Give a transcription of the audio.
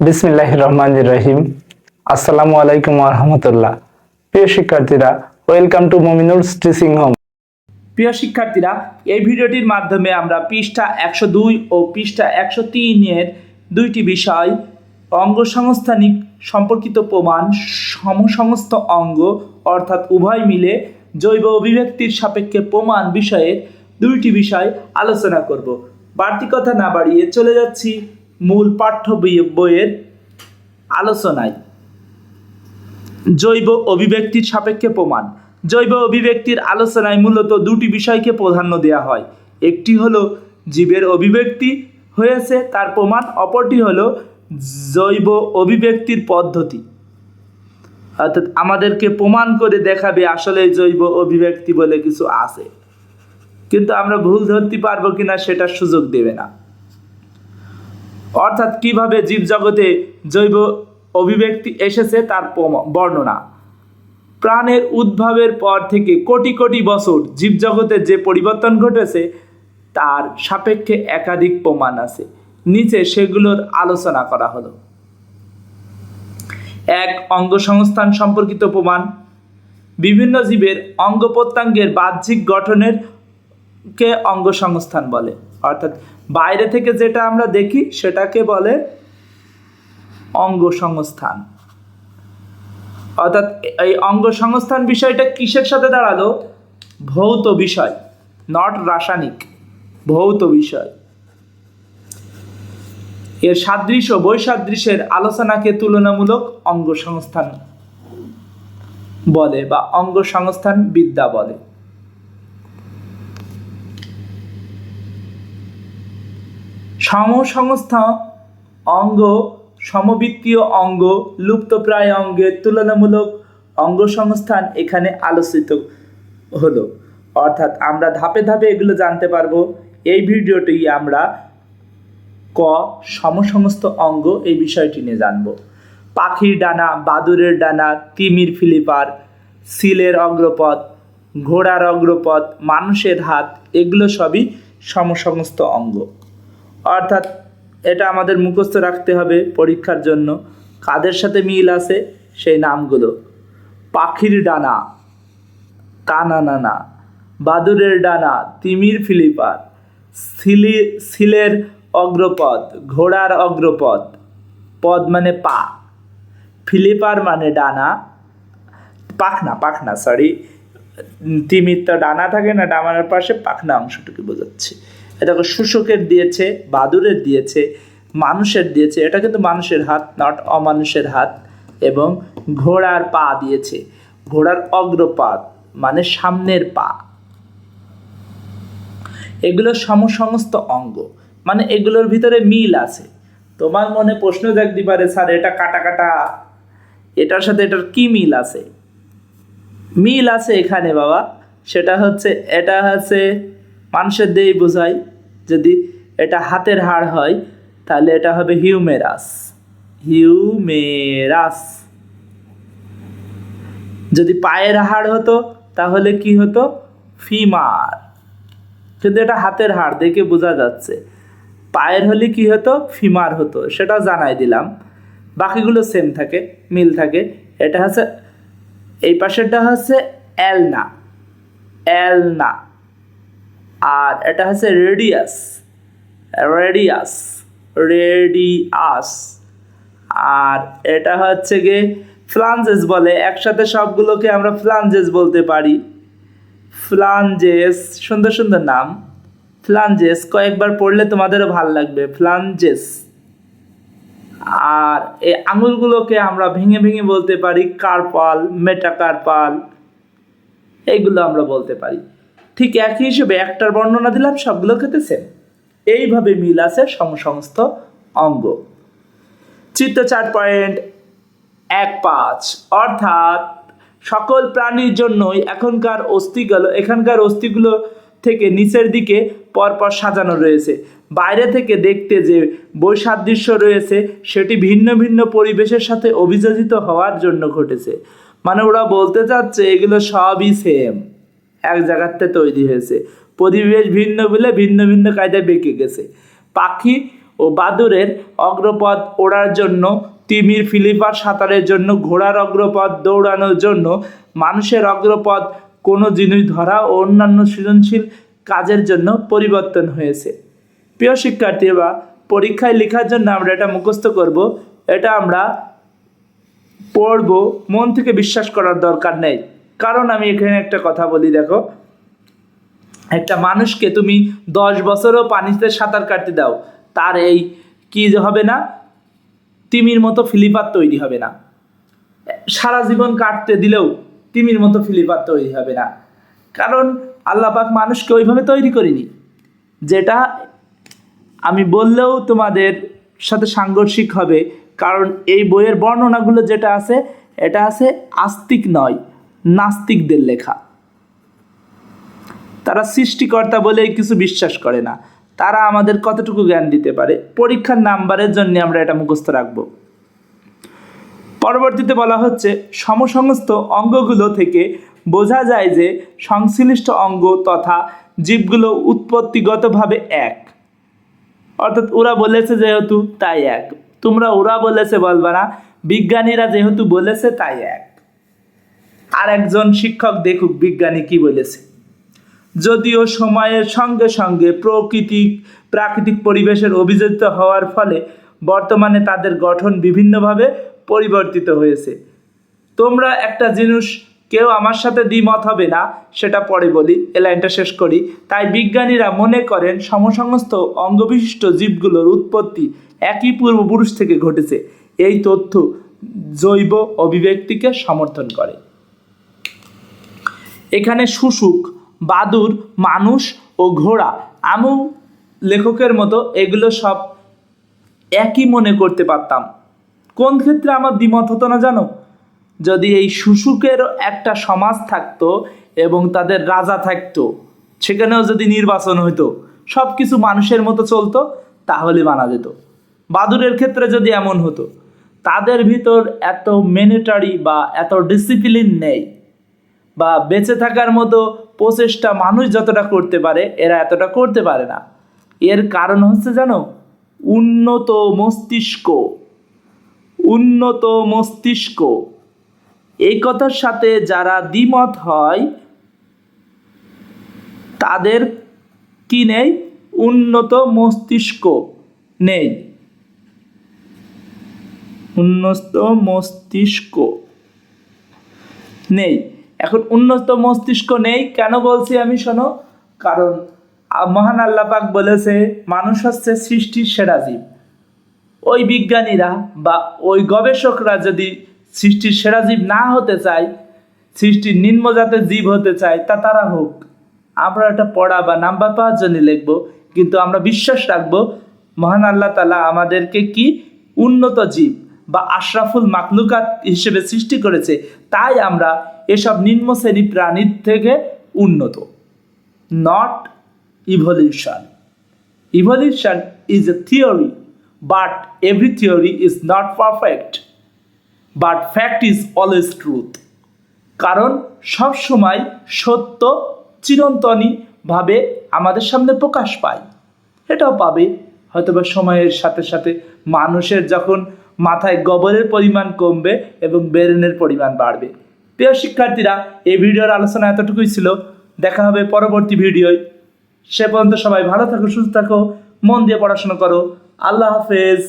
বিসমিল্লাহ রহমান রহিম আসসালামু আলাইকুম রহমতুল্লাহ। প্রিয় শিক্ষার্থীরা, welcome to Mominul teaching home. প্রিয় শিক্ষার্থীরা, এই ভিডিওটির মাধ্যমে আমরা পৃষ্ঠা একশো দুই ও পৃষ্ঠা একশো তিনের দুইটি বিষয়, অঙ্গসংস্থানিক সম্পর্কিত প্রমাণ, সমসংস্থ অঙ্গ, অর্থাৎ উভয় মিলে জৈব অভিব্যক্তির সাপেক্ষে প্রমাণ বিষয়ের দুইটি বিষয় আলোচনা করব। বাড়তি কথা না বাড়িয়ে চলে যাচ্ছি। মূল পাঠ্য বই- বইয়ের আলোচনায়। জৈব অভিব্যক্তির সাপেক্ষে প্রমাণ। জৈব অভিব্যক্তির আলোচনায় মূলত দুটি বিষয়কে প্রাধান্য দেওয়া হয়। একটি হলো জীবের অভিব্যক্তি হয়েছে, তার প্রমাণ। অপরটি হলো জৈব অভিব্যক্তির পদ্ধতি। অর্থাৎ আমাদেরকে প্রমাণ করে দেখাবে আসলে জৈব অভিব্যক্তি বলে কিছু আছে। কিন্তু আমরা ভুল ধরতে পারব কিনা সেটার সুযোগ দেবে না। অর্থাৎ কীভাবে জীবজগতে জৈব অভিব্যক্তি এসেছে তার বর্ণনা। প্রাণের উদ্ভবের পর থেকে কোটি কোটি বছর জীবজগতে যে পরিবর্তন ঘটেছে, তার সাপেক্ষে একাধিক প্রমাণ আছে। নিচে সেগুলোর আলোচনা করা হলো। এক অঙ্গ সংস্থান সম্পর্কিত প্রমাণ। বিভিন্ন জীবের অঙ্গ প্রত্যঙ্গের বাহ্যিক গঠনের কে অঙ্গ সংস্থান বলে? অর্থাৎ বাইরে থেকে যেটা আমরা দেখি, সেটাকে বলে অঙ্গ সংস্থান অর্থাৎ এই অঙ্গ সংস্থান বিষয়টা কিসের সাথে দাঁড়াল? ভৌত বিষয় নট রাসায়নিক, ভৌত বিষয়। এর সাদৃশ্য, বৈসাদৃশ্যের আলোচনাকে তুলনামূলক অঙ্গ সংস্থান বলে বা অঙ্গ সংস্থান বিদ্যা বলে। সমসংস্থা অঙ্গ, সমবৃত্তীয় অঙ্গ, লুপ্তপ্রায় অঙ্গের তুলনামূলক অঙ্গ সংস্থান এখানে আলোচিত হলো। অর্থাৎ আমরা ধাপে ধাপে এগুলো জানতে পারব। এই ভিডিওটি আমরা ক সমসমস্ত অঙ্গ এই বিষয়টি নিয়ে জানব। পাখির ডানা, বাদুরের ডানা তিমির ফিলিপার, সিলের অগ্রপথ, ঘোড়ার অগ্রপথ, মানুষের হাত, এগুলো সবই সমসমস্ত অঙ্গ। অর্থাৎ এটা আমাদের মুখস্থ রাখতে হবে পরীক্ষার জন্য। কাদের সাথে মিল আছে? সেই নামগুলো। পাখির ডানা কানা নানা বাদুরের ডানা, তিমির ফিলিপার, সিলি, সিলের অগ্রপদ ঘোড়ার অগ্রপদ পদ মানে পা। ফিলিপার মানে ডানা। পাখনা পাখনা সরি তিমির তো ডানা থাকে না, ডানার পাশে পাখনা অংশটুকু বোঝাচ্ছে। এটা শুশুকের দিয়েছে, বাদুরের দিয়েছে, মানুষের দিয়েছে, এটা কিন্তু মানুষের হাত নট অমানুষের হাত, এবং ঘোড়ার পা দিয়েছে। ঘোড়ার অগ্রপাত মানে সামনের পা। এগুলো সমসমস্ত অঙ্গ মানে এগুলোর ভিতরে মিল আছে। তোমার মনে প্রশ্ন জাগতে পারে, স্যার, এটা কাটা কাটা, এটার সাথে এটার কি মিল আছে? মিল আছে এখানে, বাবা। সেটা হচ্ছে, এটা হচ্ছে মানুষের দেই বোঝায়, যদি এটা হাতের হাড় হয়, তাহলে এটা হবে হিউমেরাস। হিউমেরাস। যদি পায়ের হাড় হতো, তাহলে কি হতো? ফিমার। কিন্তু এটা হাতের হাড় দেখে বোঝা যাচ্ছে। পায়ের হলে কি হতো? ফিমার হতো সেটা জানাই দিলাম। বাকিগুলো সেম থাকে, মিল থাকে। এটা হচ্ছে, এই পাশেরটা হচ্ছে এলনা এলনা আর এটা হচ্ছে রেডিয়াস রেডিয়াস রেডিয়াস আর এটা হচ্ছে গিয়ে ফ্লাঞ্জেস বলে, একসাথে সবগুলোকে আমরা ফ্লাঞ্জেস বলতে পারি। ফ্লাঞ্জেস সুন্দর সুন্দর নাম। ফ্লাঞ্জেস কয়েকবার পড়লে তোমাদেরও ভালো লাগবে ফ্লাঞ্জেস আর এই আঙুলগুলোকে আমরা ভেঙে ভেঙে বলতে পারি কার্পাল মেটাকার্পাল এইগুলো আমরা বলতে পারি। ঠিক একই হিসেবে একটার বর্ণনা দিলাম, সবগুলো ক্ষেত্রে সেম এইভাবে মিল আছে সমসমস্ত অঙ্গ। চিত্র চার পয়েন্ট এক পাঁচ। অর্থাৎ সকল প্রাণীর জন্যই এখনকার অস্থিগুলো, এখানকার অস্থিগুলো থেকে নিচের দিকে পরপর সাজানো রয়েছে। বাইরে থেকে দেখতে যে বৈসাদৃশ্য রয়েছে, সেটি ভিন্ন ভিন্ন পরিবেশের সাথে অভিযোজিত হওয়ার জন্য ঘটেছে। মানে ওরা বলতে চাচ্ছে এগুলো সবই সেম এক জায়গাতে তৈরি হয়েছে। পরিবেশ ভিন্ন বলে ভিন্ন ভিন্ন কায়দায় বেঁকে গেছে। পাখি ও বাদুরের অগ্রপথ ওড়ার জন্য, তিমির, ফিলিপার সাঁতারের জন্য, ঘোড়ার অগ্রপথ দৌড়ানোর জন্য, মানুষের অগ্রপথ কোনো জিনিস ধরা ও অন্যান্য সৃজনশীল কাজের জন্য পরিবর্তন হয়েছে। প্রিয় শিক্ষার্থী বা পরীক্ষায় লেখার জন্য আমরা এটা মুখস্থ করব। এটা আমরা পড়ব, মন থেকে বিশ্বাস করার দরকার নেই। কারণ আমি এখানে একটা কথা বলি, দেখো। একটা মানুষকে তুমি দশ বছরও পানিতে সাঁতার কাটতে দাও, তার এই কি হবে না? তিমির মতো ফিলিপার তৈরি হবে না। সারা জীবন কাটতে দিলেও তিমির মতো ফিলিপার তৈরি হবে না। কারণ আল্লাহ পাক মানুষকে ওইভাবে তৈরি করিনি, যেটা আমি বললেও তোমাদের সাথে সাংঘর্ষিক হবে, কারণ এই বইয়ের বর্ণনাগুলো যেটা আছে, এটা আছে আস্তিক নয়। নাস্তিকদের লেখা। তারা সৃষ্টিকর্তা বলে কিছু বিশ্বাস করে না। তারা আমাদের কতটুকু জ্ঞান দিতে পারে? পরীক্ষার নাম্বারের জন্য আমরা এটা মুখস্থ রাখব। পরবর্তীতে বলা হচ্ছে, সমসংস্থ অঙ্গগুলো থেকে বোঝা যায় যে সংশ্লিষ্ট অঙ্গ তথা জীবগুলো উৎপত্তিগতভাবে এক। অর্থাৎ ওরা বলেছে যেহেতু তাই এক। তোমরা ওরা বলেছে বলবা না। বিজ্ঞানীরা যেহেতু বলেছে তাই এক। আর একজন শিক্ষক দেখুক বিজ্ঞানী কি বলেছে। যদিও সময়ের সঙ্গে সঙ্গে প্রকৃতিক প্রাকৃতিক পরিবেশের অভিযোজিত হওয়ার ফলে বর্তমানে তাদের গঠন বিভিন্নভাবে পরিবর্তিত হয়েছে। তোমরা একটা জিনিস, কেউ আমার সাথে দ্বিমত হবে না, সেটা পরে বলি, এ লাইনটা শেষ করি। তাই বিজ্ঞানীরা মনে করেন, সমসংস্থ অঙ্গবিশিষ্ট জীবগুলোর উৎপত্তি একই পূর্বপুরুষ থেকে ঘটেছে। এই তথ্য জৈব অভিব্যক্তিকে সমর্থন করে। এখানে শুশুক বাদুর, মানুষ ও ঘোড়া। আমু লেখকের মতো এগুলো সব একই মনে করতে পারতাম। কোন ক্ষেত্রে আমার দ্বিমত হতো না জানো? যদি এই শুশুকের একটা সমাজ থাকতো এবং তাদের রাজা থাকতো, সেখানেও যদি নির্বাচন হতো সব কিছু মানুষের মতো চলতো, তাহলে মানা যেত। বাদুরের ক্ষেত্রে যদি এমন হতো, তাদের ভিতর এত মেনেটারি বা এত ডিসিপ্লিন নেই। বা বেঁচে থাকার মতো প্রচেষ্টা মানুষ যতটা করতে পারে, এরা এতটা করতে পারে না। এর কারণ হচ্ছে জানো, উন্নত মস্তিষ্ক। উন্নত মস্তিষ্ক। এই কথার সাথে যারা দ্বিমত হয়, তাদের কি নেই? উন্নত মস্তিষ্ক নেই। উন্নত মস্তিষ্ক নেই। এখন উন্নত মস্তিষ্ক নেই, কেন বলছি আমি শোনো? কারণ মহান আল্লাহ পাক বলেছে, মানুষ হচ্ছে সৃষ্টির সেরা জীব। ওই বিজ্ঞানীরা বা ওই গবেষকরা যদি সৃষ্টির সেরা জীব না হতে চায়, সৃষ্টির নিম্নজাতের জীব হতে চায়, তা তারা হোক। আমরা এটা পড়া বা নাম্বার পাওয়ার জন্য লিখব, কিন্তু আমরা বিশ্বাস রাখব, মহান আল্লাহ তালা আমাদেরকে কি? উন্নত জীব। বা আশরাফুল মাকলুকাত হিসেবে সৃষ্টি করেছে তাই আমরা এসব নিম্ন শ্রেণি প্রাণীর থেকে উন্নত। Not evolution Evolution is a theory, but every theory is not perfect. But fact is always truth কারণ সব সময় সত্য চিরন্তনী ভাবে আমাদের সামনে প্রকাশ পায়। এটাও পাবে হয়তোবা সময়ের সাথে সাথে মানুষের যখন মাথায় গোবরের পরিমাণ কমবে এবং বেরেনের পরিমাণ বাড়বে। প্রিয় শিক্ষার্থীরা, এই ভিডিওর আলোচনা এতটুকুই ছিল। দেখা হবে পরবর্তী ভিডিওয়। সে পর্যন্ত সবাই ভালো থাকো, সুস্থ থাকো, মন দিয়ে পড়াশোনা করো। আল্লাহ হাফেজ।